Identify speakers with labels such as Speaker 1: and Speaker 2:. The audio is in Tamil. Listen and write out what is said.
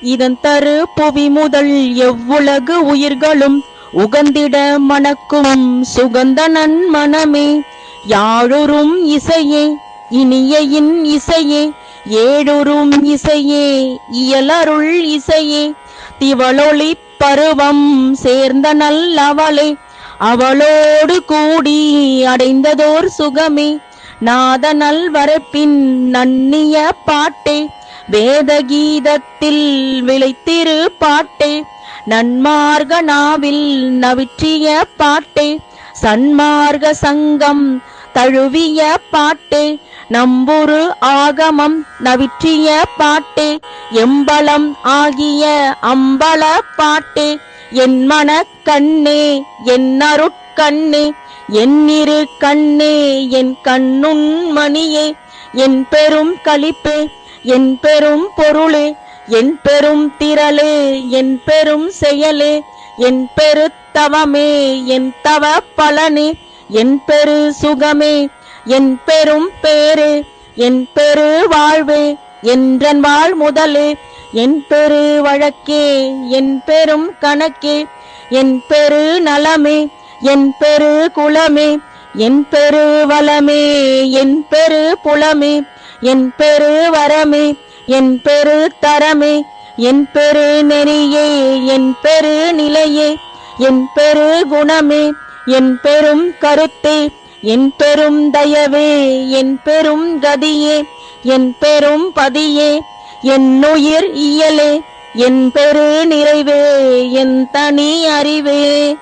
Speaker 1: இதன் தரு புவி முதல் எவ்வுலகு உயிர்களும் உகந்திட மணக்கும் சுகந்த நன்மனமே. யாழுறும் இசையே இனியையின் இசையே ஏழொரும் இசையே இயலருள் இசையே. திவளொளி பருவம் சேர்ந்த நல்லவளே அவளோடு கூடி அடைந்ததோர் சுகமே. நாத நல்வரப்பின் நன்னிய பாட்டே வேதகீதத்தில் விளைத்திரு பாட்டே. நன்மார்க நாவில் நவிற்றிய பாட்டே. சன்மார்க சங்கம் தழுவிய பாட்டே. நம்புரு ஆகமம் நவிற்றிய பாட்டே. எம்பலம் ஆகிய அம்பல பாட்டே. என் மன கண்ணே என் அருட்கண்ணே என்னிரு கண்ணே என் கண்ணுண் மணியே. என் பெரும் களிப்பே. என் பெரும் பொருளே என் பெரும் திரளே என் பெரும் செயலே என் பெருத்தவமே என் தவ பலனே என் பெரு சுகமே என் பெரும் பேரே என் பெரு வாழ்வே என்றன் வாழ் முதலே என் பெரு வழக்கே என் பெரும் கணக்கே என் பெரு நலமே என் பெரு குலமே என் பெரு வளமே என் பெரு புலமே. என் பெரு வரமே என் பெரு தரமே என் பெரு நெறியே என் பெரு நிலையே என் பெரு குணமே என் பெரும் கருத்தே என் பெரும் தயவே என் பெரும் கதியே என் பெரும் பதியே என் உயிர் இயலே என் பெரு நிறைவே என் தனி அறிவே.